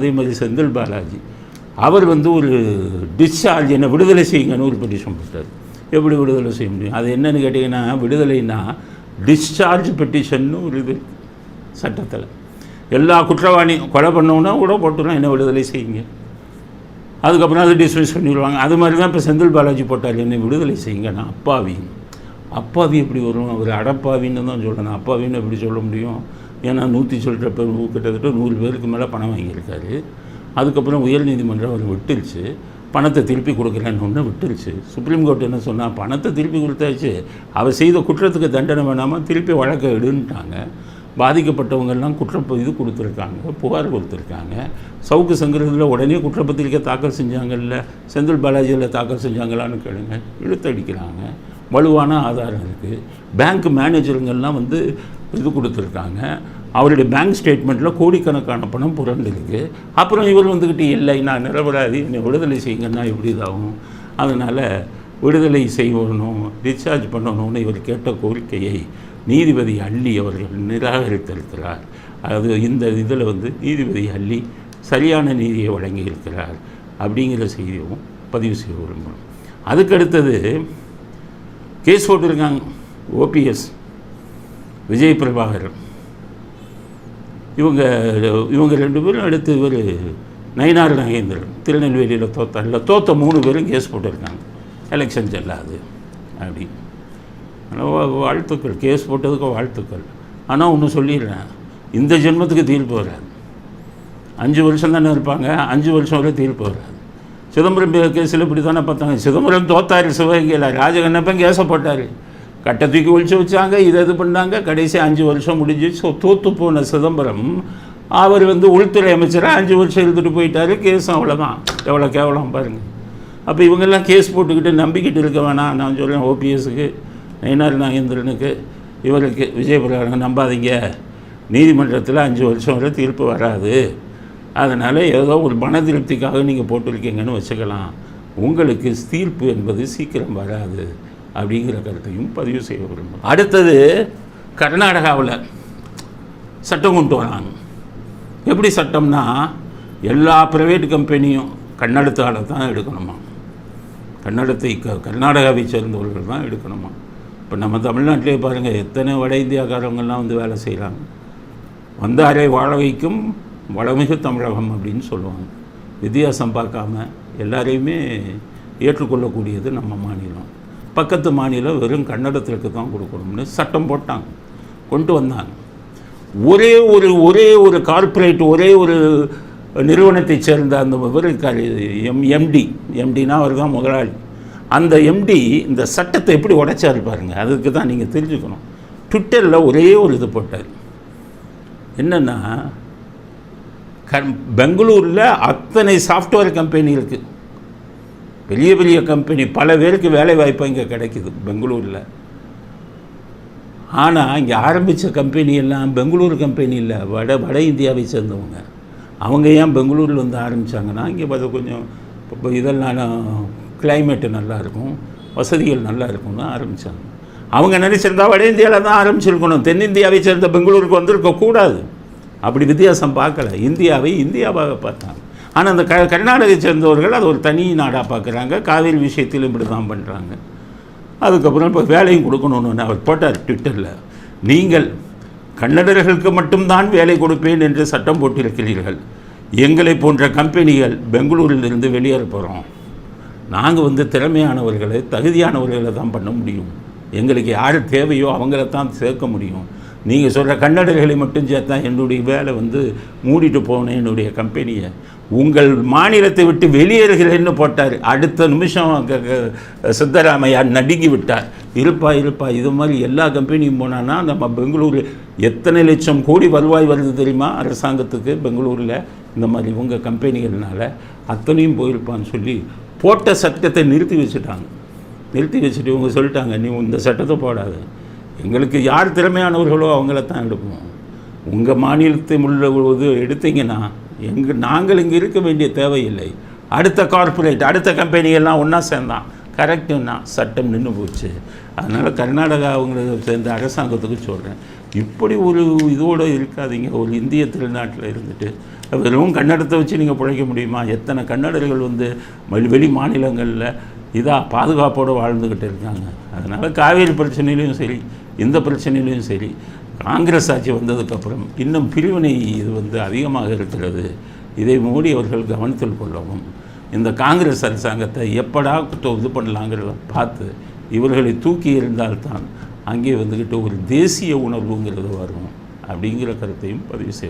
அதே மாதிரி செந்தில் பாலாஜி. அவர் வந்து ஒரு டிஸ்சார்ஜ் என்ன விடுதலை செய்யுங்கன்னு ஒரு பெட்டிஷன் போட்டார். எப்படி விடுதலை செய்ய முடியும்? அது என்னன்னு கேட்டிங்கன்னா விடுதலைன்னா டிஸ்சார்ஜ் பெட்டிஷன்னு ஒரு இது சட்டத்தில். எல்லா குற்றவாளி கொலை பண்ணோன்னா கூட போட்டோம்னா என்ன விடுதலை செய்யுங்க? அதுக்கப்புறம் அதை டிஸ்மிஸ் பண்ணிடுவாங்க. அது மாதிரி தான் இப்போ செந்தில் பாலாஜி போட்டார் என்னை விடுதலை செய்யுங்க. நான் அப்பாவி. அப்பாவி எப்படி வரும்? அவர் அடப்பாவின்னு தான் சொல்லணும். அப்பாவின்னு எப்படி சொல்ல முடியும்? ஏன்னா நூற்றி சொல்கிற பேர் கிட்டத்தட்ட நூறு பேருக்கு மேலே பணம் வாங்கியிருக்காரு. அதுக்கப்புறம் உயர்நீதிமன்றம் அவர் விட்டுருச்சு. பணத்தை திருப்பி கொடுக்குறேன்னு ஒன்று விட்டுருச்சு. சுப்ரீம் கோர்ட் என்ன சொன்னால் பணத்தை திருப்பி கொடுத்தாச்சு. அவர் செய்த குற்றத்துக்கு தண்டனை வேணாமல் திருப்பி வழக்கை எடுன்ட்டாங்க. பாதிக்கப்பட்டவங்கெல்லாம் குற்ற இது கொடுத்துருக்காங்க புகார் கொடுத்துருக்காங்க. சவுக்கு சங்கரத்தில் உடனே குற்றப்பத்திரிக்கை தாக்கல் செஞ்சாங்கல்ல செந்தில் பாலாஜியில் தாக்கல் செஞ்சாங்களான்னு கேளுங்க. இழுத்தடிக்கிறாங்க. வலுவான ஆதாரம் இருக்குது பேங்க் மேனேஜருங்கெல்லாம் வந்து இது கொடுத்துருக்காங்க. அவருடைய பேங்க் ஸ்டேட்மெண்ட்டில் கோடிக்கணக்கான பணம் புரண்டிருக்கு. அப்புறம் இவர் வந்துக்கிட்டு இல்லை நான் நிரபராதி என்னை விடுதலை செய்யுங்கன்னா எப்படி இதாகும்? அதனால் விடுதலை செய்யணும் டிஸ்சார்ஜ் பண்ணணும்னு இவர் கேட்ட கோரிக்கையை நீதிபதி அள்ளி அவர்கள் நிராகரித்திருக்கிறார். அது இந்த இதில் வந்து நீதிபதி அள்ளி சரியான நீதியை வழங்கியிருக்கிறார். அப்படிங்கிற செய்தியும் பதிவு செய்ய விரும்புகிறோம். அதுக்கடுத்தது கேஸ் போட்டிருக்காங்க ஓபிஎஸ் விஜய் பிரபாகர் இவங்க இவங்க ரெண்டு பேரும் அடுத்து இவர் நயினார் நகேந்திரன். திருநெல்வேலியில் தோத்தால தோத்த மூணு பேரும் கேஸ் போட்டிருக்காங்க. எலெக்ஷன் செல்லாது அப்படி. ஆனால் வாழ்த்துக்கள். கேஸ் போட்டதுக்கு வாழ்த்துக்கள். ஆனால் ஒன்று சொல்லிடுறேன். இந்த ஜென்மத்துக்கு தீர்ப்பு வராது. அஞ்சு வருஷம் தானே இருப்பாங்க அஞ்சு வருஷம் வரை தீர்ப்பு வராது. சிதம்பரம் பே- கேஸில் இப்படி தானே பார்த்தாங்க. சிதம்பரம் தோத்தார் சிவகங்கையில் ராஜகண்ணப்பன் கேஸை போட்டார். கட்டை தூக்கி ஒழிச்சு வச்சாங்க இதை இது பண்ணாங்க. கடைசி அஞ்சு வருஷம் முடிஞ்சு ஸோ தோத்து போன சிதம்பரம் அவர் வந்து உள்துறை அமைச்சராக அஞ்சு வருஷம் இருந்துட்டு போயிட்டாரு. கேஸும் அவ்வளோதான் எவ்வளோ கேவலம் பாருங்கள் அப்போ இவங்கெல்லாம் கேஸ் போட்டுக்கிட்டு நம்பிக்கிட்டு இருக்க வேணாம். நான் சொல்கிறேன் ஓபிஎஸ்க்கு நயினார் நாகேந்திரனுக்கு இவருக்கு விஜயபுரம் நம்பாதீங்க. நீதிமன்றத்தில் அஞ்சு வருஷம் வரை தீர்ப்பு வராது. அதனால் ஏதோ ஒரு மன திருப்திக்காக நீங்கள் போட்டிருக்கீங்கன்னு வச்சுக்கலாம். உங்களுக்கு தீர்ப்பு என்பது சீக்கிரம் வராது அப்படிங்கிற கருத்தையும் பதிவு செய்ய விரும்புகிறோம். அடுத்தது கர்நாடகாவில் சட்டம் கொண்டு வராங்க. எப்படி சட்டம்னா எல்லா ப்ரைவேட் கம்பெனியும் கண்ணடத்தால் தான் எடுக்கணுமா? கன்னடத்தை க கர்நாடகாவை சேர்ந்தவர்கள் தான் எடுக்கணுமா? இப்போ நம்ம தமிழ்நாட்டிலே பாருங்கள் எத்தனை வட இந்தியாக்காரவங்கெல்லாம் வந்து வேலை செய்கிறாங்க வந்தாரை வாழ வைக்கும் வளமிகு தமிழகம் அப்படின்னு சொல்லுவாங்க. வித்தியாசம் பார்க்காம எல்லாரையுமே ஏற்றுக்கொள்ளக்கூடியது நம்ம மாநிலம். பக்கத்து மாநிலம் வெறும் கன்னடத்திற்கு தான் கொடுக்கணும்னு சட்டம் போட்டாங்க. கொண்டு வந்தாங்க. ஒரே ஒரு ஒரே ஒரு கார்ப்பரேட் ஒரே ஒரு நிறுவனத்தைச் சேர்ந்த அந்த இவர் எம் எம்டி. எம்டினா அவர் தான் முதலாளி. அந்த எம்டி இந்த சட்டத்தை எப்படி உடைச்சாரு பாருங்க அதுக்கு தான் நீங்கள் தெரிஞ்சுக்கணும். ட்விட்டரில் ஒரே ஒரு இது போட்டார். என்னென்னா கண் பெங்களூரில் அத்தனை சாஃப்ட்வேர் கம்பெனி இருக்குது பெரிய பெரிய கம்பெனி பல பேருக்கு வேலை வாய்ப்பு இங்கே கிடைக்குது பெங்களூரில். ஆனால் இங்கே ஆரம்பித்த கம்பெனி எல்லாம் பெங்களூர் கம்பெனி இல்லை வட வட இந்தியாவை சேர்ந்தவங்க. அவங்க ஏன் பெங்களூரில் வந்து ஆரம்பித்தாங்கன்னா இங்கே பார்த்து கொஞ்சம் இப்போ இதெல்லாம் கிளைமேட்டு நல்லாயிருக்கும் வசதிகள் நல்லா இருக்கும்னு ஆரம்பித்தாங்க அவங்க நினச்சிருந்தா வட இந்தியாவில் தான் ஆரம்பிச்சிருக்கணும். தென்னிந்தியாவை சேர்ந்த பெங்களூருக்கு வந்திருக்க கூடாது அப்படி வித்தியாசம் பார்க்கல. இந்தியாவை இந்தியாவாக பார்த்தாங்க. ஆனால் அந்த க கர்நாடகை சேர்ந்தவர்கள் அது ஒரு தனி நாடாக பார்க்குறாங்க. காவிரி விஷயத்திலும் இப்படி தான் பண்ணுறாங்க அதுக்கப்புறம் இப்போ வேலையும் கொடுக்கணும்னு அவர் போட்டார் ட்விட்டரில். நீங்கள் கன்னடர்களுக்கு மட்டும்தான் வேலை கொடுப்பேன் என்று சட்டம் போட்டிருக்கிறீர்கள். எங்களை போன்ற கம்பெனிகள் பெங்களூரிலிருந்து வெளியேற போகிறோம் நாங்கள் வந்து திறமையானவர்களை தகுதியானவர்களை தான் பண்ண முடியும். எங்களுக்கு யார் தேவையோ அவங்கள தான் சேர்க்க முடியும். நீங்கள் சொல்கிற கன்னடர்களை மட்டும் சேர்த்தா என்னுடைய வேலை வந்து மூடிட்டு போனேன் என்னுடைய கம்பெனியை. உங்கள் மாநிலத்தை விட்டு வெளியேறுகிறேன்னு போட்டார். அடுத்த நிமிஷம் க- சித்தராமையா நடுங்கி விட்டார். இருப்பா இருப்பா இது மாதிரி எல்லா கம்பெனியும் போனான்னா நம்ம பெங்களூரு எத்தனை லட்சம் கோடி வருவாய் வருது தெரியுமா? அரசாங்கத்துக்கு பெங்களூரில். இந்த மாதிரி உங்கள் கம்பெனிகள்னால அத்தனையும் போயிருப்பான்னு சொல்லி போட்ட சட்டத்தை நிறுத்தி வச்சுட்டாங்க. நிறுத்தி வச்சுட்டு இவங்க சொல்லிட்டாங்க நீ இந்த சட்டத்தை போடாத. எங்களுக்கு யார் திறமையானவர்களோ அவங்கள தான் எடுப்போம். உங்கள் மாநிலத்தை உள்ள இது எடுத்தீங்கன்னா எங்கள் நாங்கள் இங்கே இருக்க வேண்டிய தேவையில்லை. அடுத்த கார்ப்பரேட் அடுத்த கம்பெனியெல்லாம் ஒன்றா சேர்ந்தான் கரெக்டுன்னா சட்டம் நின்று போச்சு. அதனால் கர்நாடகா அவங்களுக்கு சேர்ந்த அரசாங்கத்துக்கு சொல்கிறேன் இப்படி ஒரு இதோடு இருக்காதீங்க. ஒரு இந்திய திருநாட்டில் இருந்துட்டு வெறும் கன்னடத்தை வச்சு நீங்கள் பிழைக்க முடியுமா? எத்தனை கன்னடர்கள் வந்து வெளி மாநிலங்களில் இதாக பாதுகாப்போடு வாழ்ந்துக்கிட்டு இருக்காங்க. அதனால் காவேரி பிரச்சனையிலையும் சரி இந்த பிரச்சனையிலையும் சரி காங்கிரஸ் ஆட்சி வந்ததுக்கப்புறம் இன்னும் பிரிவினை இது வந்து அதிகமாக இருக்கிறது. இதை மோடி அவர்கள் கவனத்தில் கொள்ளவும் இந்த காங்கிரஸ் அரசாங்கத்தை எப்படா இது பண்ணலாங்கிறத பார்த்து இவர்களை தூக்கி எறிந்தால்தான் அங்கே வந்துக்கிட்டு ஒரு தேசிய உணர்வுங்கிறது வரும் அப்படிங்கிற கருத்தையும் பதிவு செய்வோம்.